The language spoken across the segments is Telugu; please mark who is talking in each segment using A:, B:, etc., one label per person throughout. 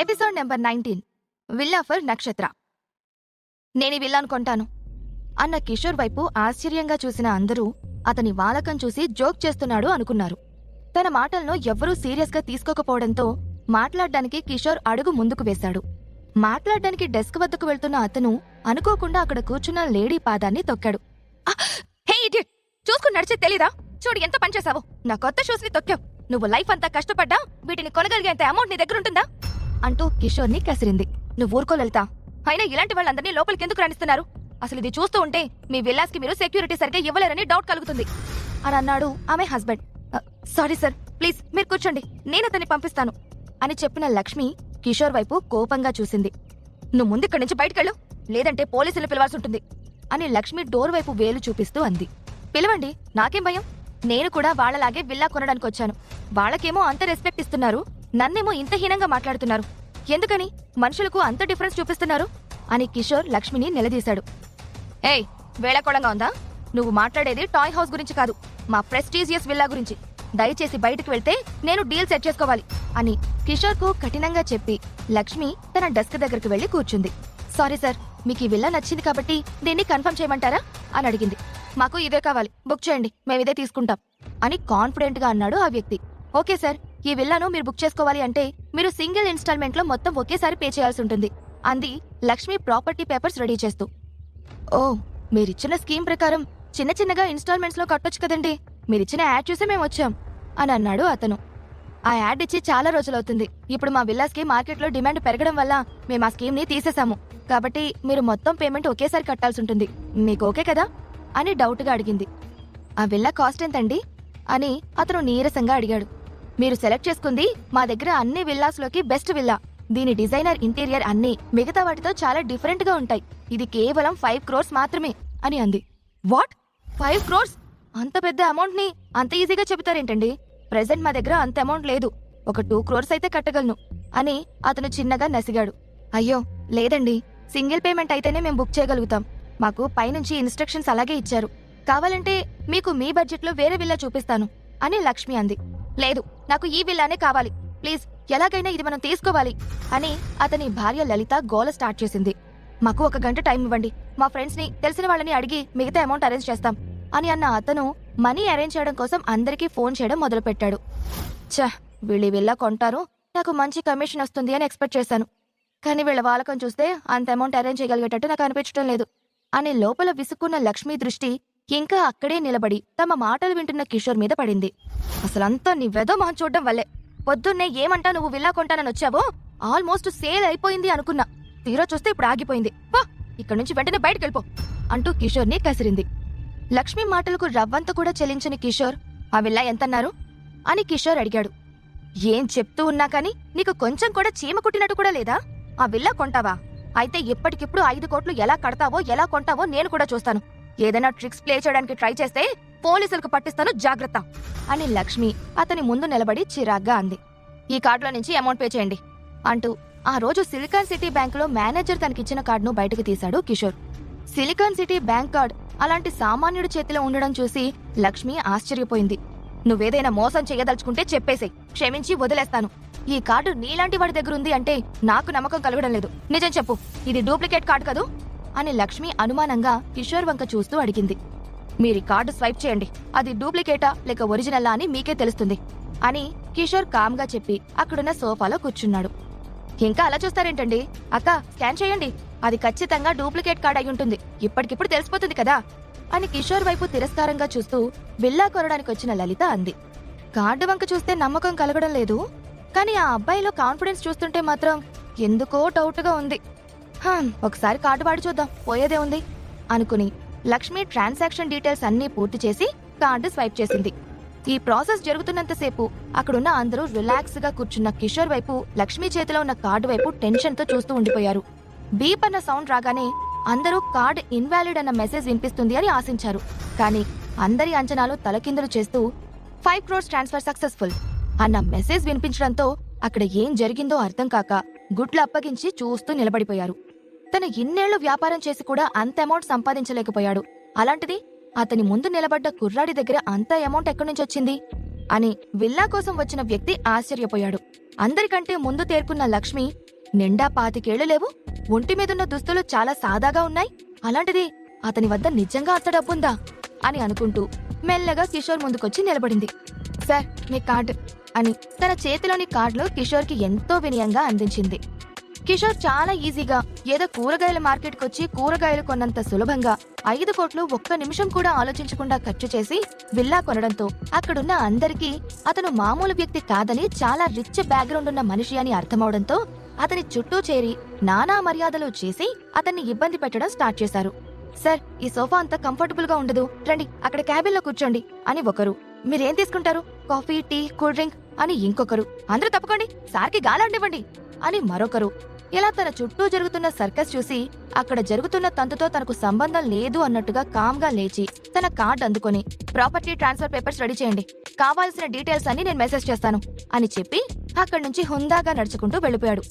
A: Episode number nineteen. Villa for Nakshatra. నేను ఈ విల్లాను కొంటాను. అన్న కిషోర్ వైపు ఆశ్చర్యంగా చూసిన అందరూ అతని వాలకం చూసి జోక్ చేస్తున్నాడు అనుకున్నారు. తన మాటలను ఎవ్వరూ సీరియస్గా తీసుకోకపోవడంతో మాట్లాడడానికి కిషోర్ అడుగు ముందుకు వేశాడు. మాట్లాడడానికి డెస్క్ వద్దకు వెళ్తున్న అతను అనుకోకుండా అక్కడ కూర్చున్న లేడీ పాదాన్ని తొక్కాడు. Hey idiot! చూసుకుని నడిచే తెలీదా? చూడు ఎంత పనిచేసావు నా కొత్త షూస్ని తొక్కావు. నువ్వు లైఫ్ అంతా కష్టపడ్డా వీటిని కొనగలిగేంత అమౌంట్ నీ దగ్గర ఉంటుందా అంటూ కిషోర్ని కసిరింది. నువ్వు ఊరుకోలేతా అయినా ఇలాంటి వాళ్ళందరినీ లోపలికి ఎందుకు రాణిస్తున్నారు? అసలు ఇది చూస్తూ ఉంటే మీ విల్లాస్కి మీరు సెక్యూరిటీ సరిగ్గా ఇవ్వలేరని డౌట్ కలుగుతుంది. అని అన్నాడు ఆమె హస్బెండ్ సారీ సార్ ప్లీజ్ మీరు కూర్చోండి. నేను అతన్ని పంపిస్తాను. అని చెప్పిన లక్ష్మి కిషోర్ వైపు కోపంగా చూసింది. నువ్వు ముందు ఇక్కడి నుంచి బయటకెళ్ళు. లేదంటే పోలీసులు పిలవాల్సి ఉంటుంది. అని లక్ష్మి డోర్ వైపు వేలు చూపిస్తూ అంది. పిలవండి నాకేం భయం? నేను కూడా వాళ్ళలాగే విల్లా కొనడానికి వచ్చాను వాళ్ళకేమో అంత రెస్పెక్ట్ ఇస్తున్నారు. నన్నేమో ఇంత హీనంగా మాట్లాడుతున్నారు. ఎందుకని? మనుషులకు అంత డిఫరెన్స్ చూపిస్తున్నారు? అని కిషోర్ లక్ష్మిని నిలదీశాడు. ఏయ్ వేళకోళంగా ఉందా? నువ్వు మాట్లాడేది టాయ్ హౌస్ గురించి కాదు మా ప్రెస్టీజియస్ విల్లా గురించి. దయచేసి బయటకు వెళ్తే నేను డీల్ సెట్ చేసుకోవాలి అని కిషోర్కు కఠినంగా చెప్పి లక్ష్మి తన డెస్క్ దగ్గరికి వెళ్ళి కూర్చుంది. సారీ సార్ మీకు ఈ విల్లా నచ్చింది కాబట్టి దీన్ని కన్ఫర్మ్ చేయమంటారా? అని అడిగింది. మాకు ఇదే కావాలి. బుక్ చేయండి. మేము ఇదే తీసుకుంటాం. అని కాన్ఫిడెంట్గా అన్నాడు ఆ వ్యక్తి. ఓకే సార్ ఈ విల్లాను మీరు బుక్ చేసుకోవాలి అంటే మీరు సింగిల్ ఇన్స్టాల్మెంట్లో మొత్తం ఒకేసారి పే చేయాల్సి ఉంటుంది. అంది లక్ష్మి ప్రాపర్టీ పేపర్స్ రెడీ చేస్తూ. ఓ మీరిచ్చిన స్కీమ్ ప్రకారం చిన్న చిన్నగా ఇన్స్టాల్మెంట్స్లో కట్టొచ్చు కదండి. మీరిచ్చిన యాడ్ చూసి మేము వచ్చాం. అని అన్నాడు అతను. ఆ యాడ్ ఇచ్చి చాలా రోజులవుతుంది. ఇప్పుడు మా విల్లాస్కి మార్కెట్లో డిమాండ్ పెరగడం వల్ల మేము ఆ స్కీమ్ని తీసేశాము. కాబట్టి మీరు మొత్తం పేమెంట్ ఒకేసారి కట్టాల్సి ఉంటుంది. మీకు ఓకే కదా? అని డౌట్గా అడిగింది. ఆ విల్లా కాస్ట్ ఎంతండి? అని అతను నీరసంగా అడిగాడు. మీరు సెలెక్ట్ చేసుకుంది మా దగ్గర అన్ని విల్లాస్లోకి బెస్ట్ విల్లా. దీని డిజైనర్ ఇంటీరియర్ అన్ని మిగతా వాటితో చాలా డిఫరెంట్గా ఉంటాయి. ఇది కేవలం ఫైవ్ క్రోర్స్ మాత్రమే అని అంది. వాట్? ఫైవ్ క్రోర్స్? అంత పెద్ద అమౌంట్ని అంత ఈజీగా చెబుతారేంటండి? ప్రెసెంట్ మా దగ్గర అంత అమౌంట్ లేదు. ఒక టూ క్రోర్స్ అయితే కట్టగలను అని అతను చిన్నగా నసిగాడు. అయ్యో లేదండి. సింగిల్ పేమెంట్ అయితేనే మేము బుక్ చేయగలుగుతాం. మాకు పైనుంచి ఇన్స్ట్రక్షన్స్ అలాగే ఇచ్చారు. కావాలంటే మీకు మీ బడ్జెట్లో వేరే విల్లా చూపిస్తాను అని లక్ష్మి అంది. లేదు నాకు ఈ విల్లానే కావాలి. ప్లీజ్ ఎలాగైనా ఇది మనం తీసుకోవాలి అని అతని భార్య లలిత గోల స్టార్ట్ చేసింది. మాకు ఒక గంట టైం ఇవ్వండి. మా ఫ్రెండ్స్ని తెలిసిన వాళ్ళని అడిగి మిగతా అమౌంట్ అరేంజ్ చేస్తాం అని అన్న అతను మనీ అరేంజ్ చేయడం కోసం అందరికీ ఫోన్ చేయడం మొదలుపెట్టాడు. ఛ వీళ్ళు విల్లా కొంటారు. నాకు మంచి కమిషన్ వస్తుంది అని ఎక్స్పెక్ట్ చేశాను. కానీ వీళ్ళ వాలకం చూస్తే అంత అమౌంట్ అరేంజ్ చేయగలిగేటట్టు నాకు అనిపించడం లేదు. అని లోపల విసుక్కున్న లక్ష్మి దృష్టి ఇంకా అక్కడే నిలబడి తమ మాటలు వింటున్న కిషోర్ మీద పడింది. అసలంతా నీ వెదో మొహం చూడడం వల్లే. పొద్దున్నే ఏమంటా నువ్వు విల్లా కొంటానని వచ్చావో? ఆల్మోస్ట్ సేల్ అయిపోయింది అనుకున్నా. తీరా చూస్తే ఇప్పుడు ఆగిపోయింది. వా ఇక్కడ నుంచి వెంటనే బయటకు వెళ్ళిపో అంటూ కిషోర్ని కసిరింది. లక్ష్మి మాటలకు రవ్వంత కూడా చెల్లించని కిషోర్ ఆ విల్లా ఎంతన్నారు? అని కిషోర్ అడిగాడు. ఏం చెప్తూ ఉన్నా కానీ నీకు కొంచెం కూడా చీమ కుట్టినట్టు కూడా లేదా? ఆ విల్లా కొంటావా? అయితే ఇప్పటికిప్పుడు ఐదు కోట్లు ఎలా కడతావో ఎలా కొంటావో నేను కూడా చూస్తాను. ఏదైనా ట్రిక్స్ ప్లే చేయడానికి ట్రై చేస్తే పోలీసులకు పట్టిస్తాను జాగ్రత్త అని లక్ష్మి అతని ముందు నిలబడి చిరాగ్గా అంది. ఈ కార్డులో నుంచి అమౌంట్ పే చేయండి అంటూ ఆ రోజు సిలికాన్ సిటీ బ్యాంకులో మేనేజర్ తనకిచ్చిన కార్డును బయటకు తీశాడు Kishore. Silicon city bank card అలాంటి సామాన్యుడి చేతిలో ఉండడం చూసి లక్ష్మి ఆశ్చర్యపోయింది. నువ్వేదైనా మోసం చేయదలుచుకుంటే చెప్పేసేయ్. క్షమించి వదిలేస్తాను. ఈ కార్డు నీలాంటి వాడి దగ్గర ఉంది అంటే నాకు నమ్మకం కలగడం లేదు. నిజం చెప్పు. ఇది డూప్లికేట్ కార్డు కదూ? అని లక్ష్మి అనుమానంగా కిషోర్ వంక చూస్తూ అడిగింది. మీరు కార్డు స్వైప్ చేయండి. అది డూప్లికేటా లేక ఒరిజినలా అని మీకే తెలుస్తుంది. అని కిషోర్ కామ్గా చెప్పి అక్కడున్న సోఫాలో కూర్చున్నాడు. ఇంకా అలా చూస్తారేంటండి? అక్క స్కాన్ చేయండి. అది ఖచ్చితంగా డూప్లికేట్ కార్డ్ అయి ఉంటుంది. ఇప్పటికిప్పుడు తెలిసిపోతుంది కదా. అని కిషోర్ వైపు తిరస్కారంగా చూస్తూ బిల్లా కొనడానికి వచ్చిన లలిత అంది. కార్డు వంక చూస్తే నమ్మకం కలగడం లేదు. కానీ ఆ అబ్బాయిలో కాన్ఫిడెన్స్ చూస్తుంటే మాత్రం ఎందుకో డౌట్గా ఉంది. ఒకసారి కార్డు వాడి చూద్దాం పోయేదే ఉంది అనుకుని లక్ష్మి ట్రాన్సాక్షన్ డీటెయిల్స్ అన్నీ పూర్తి చేసి కార్డు స్వైప్ చేసింది. ఈ ప్రాసెస్ జరుగుతున్నంతసేపు అక్కడున్న అందరూ రిలాక్స్గా కూర్చున్న కిషోర్ వైపు లక్ష్మి చేతిలో ఉన్న కార్డు వైపు టెన్షన్తో చూస్తూ ఉండిపోయారు. బీప్ అన్న సౌండ్ రాగానే అందరూ కార్డ్ ఇన్వాలిడ్ అన్న మెసేజ్ వినిపిస్తుంది అని ఆశించారు. కానీ అందరి అంచనాలు తలకిందులు చేస్తూ ఫైవ్ క్రోర్స్ ట్రాన్స్ఫర్ సక్సెస్ఫుల్ అన్న మెసేజ్ వినిపించడంతో అక్కడ ఏం జరిగిందో అర్థం కాక గుడ్లు అప్పగించి చూస్తూ నిలబడిపోయారు. తను ఇన్నేళ్ళు వ్యాపారం చేసి కూడా అంత అమౌంట్ సంపాదించలేకపోయాడు. అలాంటిది అతని ముందు నిలబడ్డ కుర్రాడి దగ్గర అంత అమౌంట్ ఎక్కడి నుంచి వచ్చింది? అని విల్లా కోసం వచ్చిన వ్యక్తి ఆశ్చర్యపోయాడు. అందరికంటే ముందు తేరుకున్న లక్ష్మి నిండా పాతికేళ్ళు లేవు? ఒంటి మీదున్న దుస్తులు చాలా సాదాగా ఉన్నాయి. అలాంటిది అతని వద్ద నిజంగా అంత డబ్బుందా? అని అనుకుంటూ మెల్లగా కిషోర్ ముందుకొచ్చి నిలబడింది. సార్ మీ కార్డు అని తన చేతిలోని కార్డులో కిషోర్కి ఎంతో వినయంగా అందించింది. కిషోర్ చాలా ఈజీగా ఏదో కూరగాయల మార్కెట్కి వచ్చి కూరగాయలు కొన్నంత సులభంగా ఐదు కోట్లు ఒక్క నిమిషం కూడా ఆలోచించకుండా ఖర్చు చేసి విల్లా కొనడంతో అక్కడున్న అందరికీ అతను మామూలు వ్యక్తి కాదని చాలా రిచ్ బ్యాక్గ్రౌండ్ ఉన్న మనిషి అని అర్థమవడంతో అతని చుట్టూ చేరి నానా మర్యాదలు చేసి అతన్ని ఇబ్బంది పెట్టడం స్టార్ట్ చేశారు. సార్ ఈ సోఫా అంత కంఫర్టబుల్గా ఉండదు. రండి అక్కడ క్యాబిన్లో కూర్చోండి అని ఒకరు. మీరేం తీసుకుంటారు? కాఫీ టీ కూల్ డ్రింక్ అని ఇంకొకరు. అందరూ తప్పుకోండి సార్కి గాలండివ్వండి అని మరొకరు. ఇలా తన చుట్టూ జరుగుతున్న సర్కస్ చూసి అక్కడ జరుగుతున్న తంతుతో తనకు సంబంధం లేదు అన్నట్టుగా కామ్గా లేచి తన కార్డ్ అందుకొని ప్రాపర్టీ ట్రాన్స్ఫర్ పేపర్స్ రెడీ చేయండి. కావాల్సిన డీటెయిల్స్ అన్ని నేను మెసేజ్ చేస్తాను అని చెప్పి అక్కడి నుంచి హుందాగా నడుచుకుంటూ వెళ్ళిపోయాడు.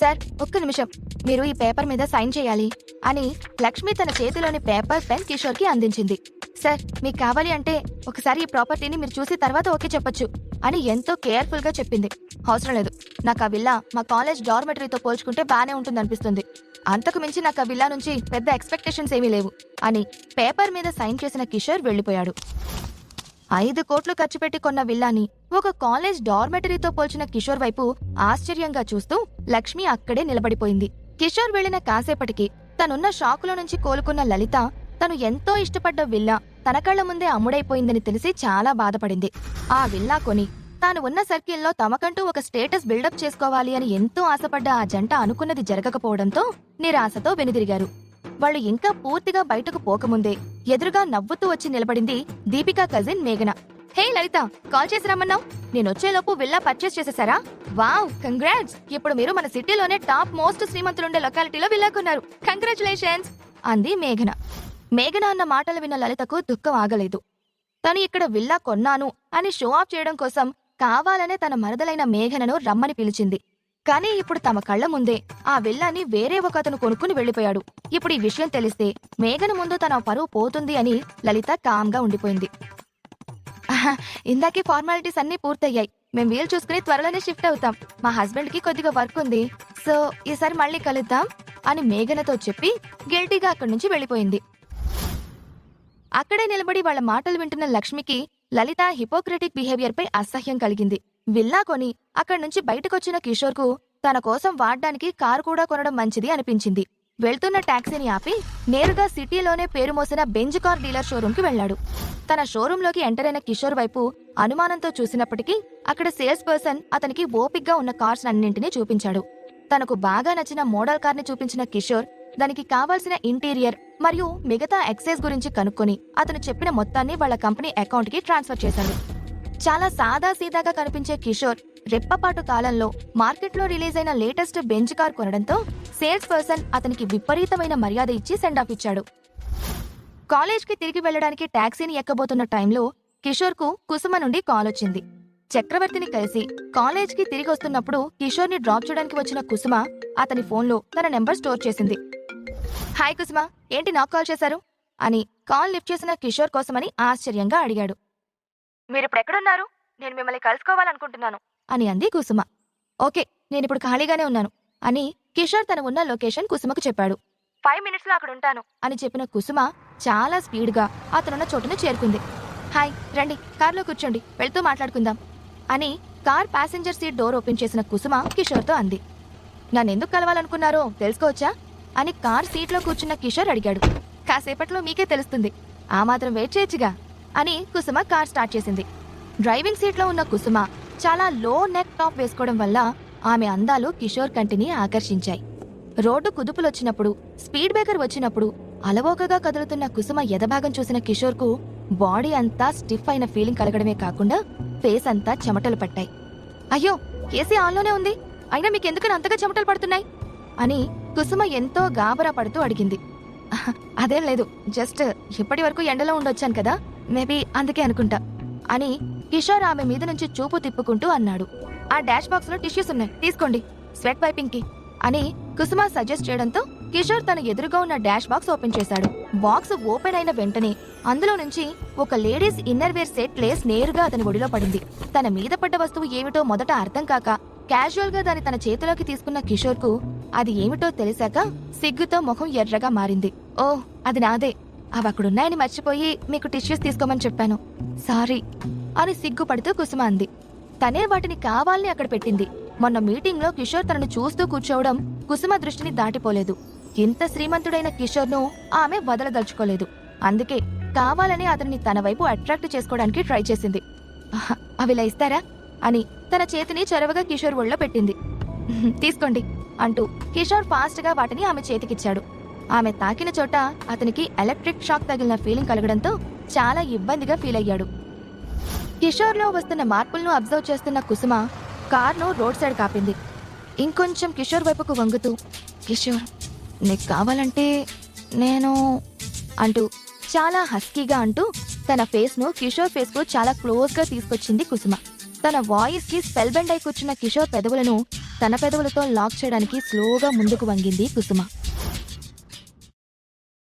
A: సార్ ఒక్క నిమిషం. మీరు ఈ పేపర్ మీద సైన్ చేయాలి అని లక్ష్మి తన చేతిలోని పేపర్ పెన్ కిషోర్కి అందించింది. సార్ మీకు కావాలి అంటే ఒకసారి ఈ ప్రాపర్టీని మీరు చూసి తర్వాత ఓకే చెప్పొచ్చు. అని ఎంతో కేర్ఫుల్గా చెప్పింది. అవసరం లేదు. నాకు ఆ విల్లా మా కాలేజ్ డార్మెటరీతో పోల్చుకుంటే బానే ఉంటుందనిపిస్తుంది. అంతకు మించి నాకు ఆ విల్లా నుంచి పెద్ద ఎక్స్పెక్టేషన్స్ ఏమీ లేవు అని పేపర్ మీద సైన్ చేసిన కిషోర్ వెళ్ళిపోయాడు. ఐదు కోట్లు ఖర్చు పెట్టి కొన్న విల్లాని ఒక కాలేజ్ డార్మెటరీతో పోల్చిన కిషోర్ వైపు ఆశ్చర్యంగా చూస్తూ లక్ష్మి అక్కడే నిలబడిపోయింది. కిషోర్ వెళ్ళిన కాసేపటికి తనున్న షాకులో నుంచి కోలుకున్న లలిత తను ఎంతో ఇష్టపడ్డ విల్లా తన కళ్ళ ముందే అమ్ముడైపోయిందని తెలిసి చాలా బాధపడింది. ఆ విల్లా కొని తాను ఉన్న సర్కిల్లో తమకంటూ ఒక స్టేటస్ బిల్డప్ చేసుకోవాలి అని ఎంతో ఆశపడ్డ ఆ జంట అనుకున్నది జరగకపోవడంతో నిరాశతో వెనుదిరిగారు. వాళ్ళు ఇంకా పూర్తిగా బయటకు పోకముందే ఎదురుగా నవ్వుతూ వచ్చి నిలబడింది దీపికా కజిన్ మేఘన. హే లలిత కాల్ చేసి రమ్మన్నావు? నేనొచ్చేలోపు విల్లా పర్చేస్ చేసేసారా? వావ్ కంగ్రాట్స్ ఇప్పుడు మీరు మన సిటీలోనే టాప్ మోస్ట్ శ్రీమంతులుండే లొకాలిటీలో విల్లా కొన్నారు. కంగ్రాచులేషన్స్ అంది మేఘన. మేఘన అన్న మాటలు విన్న లలితకు దుఃఖం ఆగలేదు. తను ఇక్కడ విల్లా కొన్నాను అని షో ఆఫ్ చేయడం కోసం కావాలనే తన మరదలైన మేఘనను రమ్మని పిలిచింది. కానీ ఇప్పుడు తమ కళ్ళ ముందే ఆ విల్లాని వేరే ఒక అతను కొనుక్కుని వెళ్ళిపోయాడు ఇప్పుడు ఈ విషయం తెలిస్తే మేఘన ముందు తన పరువు పోతుంది అని లలిత కామ్గా ఉండిపోయింది. ఇందాకే ఫార్మాలిటీస్ అన్నీ పూర్తయ్యాయి. మేం వీలు చూసుకుని త్వరలోనే షిఫ్ట్ అవుతాం. మా హస్బెండ్కి కొద్దిగా వర్క్ ఉంది. సో ఈసారి మళ్ళీ కలుద్దాం అని మేఘనతో చెప్పి గిల్టీగా అక్కడి నుంచి వెళ్ళిపోయింది. అక్కడే నిలబడి వాళ్ళ మాటలు వింటున్న లక్ష్మికి లలిత హిపోక్రటిక్ బిహేవియర్ పై అసహ్యం కలిగింది. విల్లా కొని అక్కడి నుంచి బయటకొచ్చిన కిషోర్కు తన కోసం వాడ్డానికి కారు కూడా కొనడం మంచిది అనిపించింది. వెళ్తున్న టాక్సీని ఆపి నేరుగా సిటీలోనే పేరు మోసిన బెంజ్ కార్ డీలర్ షోరూంకి వెళ్ళాడు తన షోరూంలోకి ఎంటర్ అయిన కిషోర్ వైపు అనుమానంతో చూసినప్పటికీ అక్కడ సేల్స్ పర్సన్ అతనికి ఓపిగ్గా ఉన్న కార్స్ అన్నింటినీ చూపించాడు. తనకు బాగా నచ్చిన మోడల్ కార్ని చూపించిన కిషోర్ దానికి కావాల్సిన ఇంటీరియర్ మరియు మిగతా ఎక్సైజ్ గురించి కనుక్కొని అతను చెప్పిన మొత్తాన్ని వాళ్ళ కంపెనీ అకౌంట్కి ట్రాన్స్ఫర్ చేశాడు. చాలా సాదా సీదాగా కనిపించే కిషోర్ రెప్పపాటు కాలంలో మార్కెట్లో రిలీజ్ అయిన లేటెస్ట్ బెంచ్ కార్ కొనడంతో సేల్స్ పర్సన్ అతనికి విపరీతమైన మర్యాద ఇచ్చి సెండ్ ఆఫ్ ఇచ్చాడు. కాలేజ్కి తిరిగి వెళ్ళడానికి టాక్సీని ఎక్కబోతున్న టైంలో కిషోర్కు కుసుమ నుండి కాల్ వచ్చింది. చక్రవర్తిని కలిసి కాలేజ్కి తిరిగి వస్తున్నప్పుడు కిషోర్ని డ్రాప్ చేయడానికి వచ్చిన కుసుమ అతని ఫోన్లో తన నెంబర్ స్టోర్ చేసింది. హాయ్ కుసుమ ఏంటి నాకు కాల్ చేశారు? అని కాల్ లిఫ్ట్ చేసిన కిషోర్ కోసమని ఆశ్చర్యంగా అడిగాడు. మీరు ఎక్కడున్నారు నేను మిమ్మల్ని కలుసుకోవాలనుకుంటున్నాను అని అంది కుసుమ. ఓకే నేను ఇప్పుడు ఖాళీగానే ఉన్నాను అని కిషోర్ తన ఉన్న లొకేషన్ కుసుమకు చెప్పాడు. ఫైవ్ మినిట్స్లో అక్కడ ఉంటాను అని చెప్పిన కుసుమ చాలా స్పీడ్గా అతనున్న చోటును చేరుకుంది. హాయ్ రండి కార్లో కూర్చోండి వెళ్తూ మాట్లాడుకుందాం అని car passenger seat door open చేసిన కుసుమ కిషోర్తో అంది. నన్నెందుకు కలవాలనుకున్నారో తెలుసుకోవచ్చా? అని కార్ సీట్లో కూర్చున్న కిషోర్ అడిగాడు. కాసేపట్లో మీకే తెలుస్తుంది. ఆ మాత్రం వెయిట్ చేయొచ్చుగా అని కుసుమ కార్ స్టార్ట్ చేసింది. డ్రైవింగ్ సీట్లో ఉన్న కుసుమ చాలా లో నెక్ టాప్ వేసుకోవడం వల్ల ఆమె అందాలు కిషోర్ కంటిని ఆకర్షించాయి. రోడ్డు కుదుపులొచ్చినప్పుడు స్పీడ్ బ్రేకర్ వచ్చినప్పుడు అలవోకగా కదులుతున్న కుసుమ ఎదభాగం చూసిన కిషోర్కు బాడీ అంతా స్టిఫ్ అయిన ఫీలింగ్ కలగడమే కాకుండా ఫేస్ అంతా చెమటలు పట్టాయి. అయ్యో ఏసీ ఆన్లోనే ఉంది. అయినా మీకెందుకని అంతగా చెమటలు పడుతున్నాయి? అని కుసుమ ఎంతో గాబరా పడుతూ అడిగింది. అదేం లేదు జస్ట్ ఇప్పటి వరకు ఎండలో ఉండొచ్చాను కదా మేబీ అందుకే అనుకుంటా అని కిషోర్ ఆమె మీద నుంచి చూపు తిప్పుకుంటూ అన్నాడు. ఆ డాష్ బాక్స్లో టిష్యూస్ ఉన్నాయి తీసుకోండి స్వెట్ వైపింగ్కి అని కుసుమ సజెస్ట్ చేయడంతో కిషోర్ తన ఎదురుగా ఉన్న డాష్ బాక్స్ ఓపెన్ చేశాడు. బాక్స్ ఓపెన్ అయిన వెంటనే అందులో నుంచి ఒక ladies inner wear set lace నేరుగా అతని ఒడిలో పడింది. తన మీద పడ్డ వస్తువు ఏమిటో మొదట అర్థం కాక క్యాజువల్గా దాన్ని తన చేతిలోకి తీసుకున్న కిషోర్కు అది ఏమిటో తెలిసాక సిగ్గుతో ముఖం ఎర్రగా మారింది. ఓ అది నాదే. అవి అక్కడున్నాయని మర్చిపోయి మీకు టిష్యూస్ తీసుకోమని చెప్పాను. సారీ అని సిగ్గుపడుతూ కుసుమ అంది. తనే వాటిని కావాలని అక్కడ పెట్టింది. మొన్న మీటింగ్లో కిషోర్ తనను చూస్తూ కూర్చోవడం కుసుమ దృష్టిని దాటిపోలేదు. ఇంత శ్రీమంతుడైన కిషోర్ను ఆమె వదలదలుచుకోలేదు. అందుకే కావాలని అతన్ని తన వైపు అట్రాక్ట్ చేసుకోవడానికి ట్రై చేసింది. అవిలా ఇస్తారా? అని తన చేతిని చొరవగా కిషోర్ ఒళ్ళో పెట్టింది. తీసుకోండి అంటూ కిషోర్ ఫాస్ట్గా వాటిని ఆమె చేతికిచ్చాడు. ఆమె తాకిన చోట అతనికి ఎలక్ట్రిక్ షాక్ తగిలిన ఫీలింగ్ కలగడంతో చాలా ఇబ్బందిగా ఫీల్ అయ్యాడు. కిషోర్లో వస్తున్న మార్పులను అబ్జర్వ్ చేస్తున్న కుసుమ కార్ను రోడ్ సైడ్ కాపింది. ఇంకొంచెం కిషోర్ వైపుకు వంగుతూ కిషోర్ నీకు కావాలంటే నేను అంటూ చాలా హస్కీగా అంటూ తన ఫేస్ను కిషోర్ ఫేస్కు చాలా క్లోజ్గా తీసుకొచ్చింది కుసుమ. తన వాయిస్కి స్పెల్ బెండ్ అయి కూర్చున్న కిషోర్ పెదవులను తన పెదవులతో లాక్ చేయడానికి స్లోగా ముందుకు వంగింది కుసుమ.